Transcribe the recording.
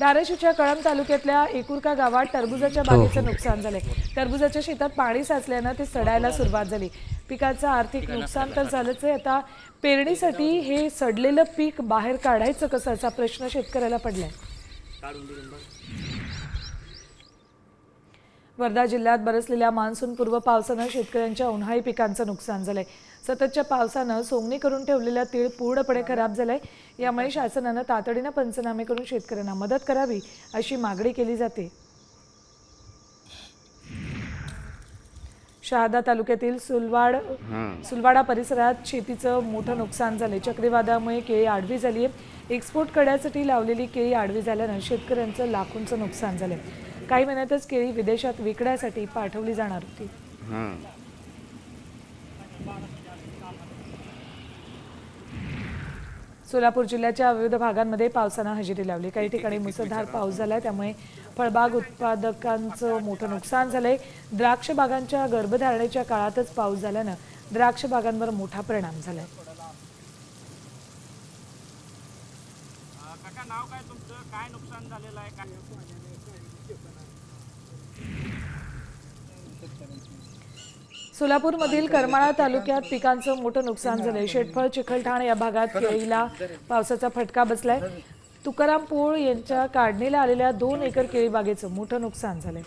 धाराशिवच्या कळंब तालुक्यातल्या एकुरका गावात टरबुजाच्या बागेचं नुकसान झालंय. टरबुजाच्या शेतात पाणी साचल्यानं ते सडायला सुरुवात झाली. पिकाचं आर्थिक नुकसान तर झालंच आहे. आता पेरणीसाठी हे सडलेलं पीक बाहेर काढायचं कसं? असा प्रश्न शेतकऱ्याला पडलाय. वर्धा जिल्ह्यात बरसलेल्या मान्सूनपूर्व पावसानं शेतकऱ्यांच्या उन्हाळी पिकांचं नुकसान झालंय. सततच्या पावसानं सोंगणी करून ठेवलेला तीळ पूर्णपणे खराब झालाय. यामुळे शासनानं तातडीनं पंचनामे करून शेतकऱ्यांना मदत करावी अशी मागणी केली जाते. शहादा तालुक्यातील सुलवाड सुलवाडा परिसरात शेतीचं मोठं नुकसान झालंय. चक्रीवादळामुळे केळी आडवी झाली आहे एक्सपोर्ट करण्यासाठी लावलेली केळी आडवी झाल्यानं शेतकऱ्यांचं लाखोंचं नुकसान झालंय. काही महिन्यातच केळी विदेशात विकण्यासाठी पाठवली जाणार होती. हां. सोलापूर जिल्ह्याच्या विविध भागांमध्ये पावसानं हजेरी लावली. काही ठिकाणी मुसळधार पाऊस झालाय. त्यामुळे फळबाग उत्पादकांचं मोठं नुकसान झालंय. द्राक्ष बागांच्या गर्भधारणेच्या काळातच पाऊस झाल्यानं द्राक्ष बागांवर मोठा परिणाम झालाय. काका नाव काय तुमचं? काय नुकसान झालेलं आहे? सोलापूरमधील करमाळा तालुक्यात पिकांचं मोठं नुकसान झालंय. शेटफळ चिखलठाण या भागात केळीला पावसाचा फटका बसलाय. तुकाराम पोळ यांच्या काढणीला आलेल्या दोन एकर केळी बागेचं मोठं नुकसान झालंय.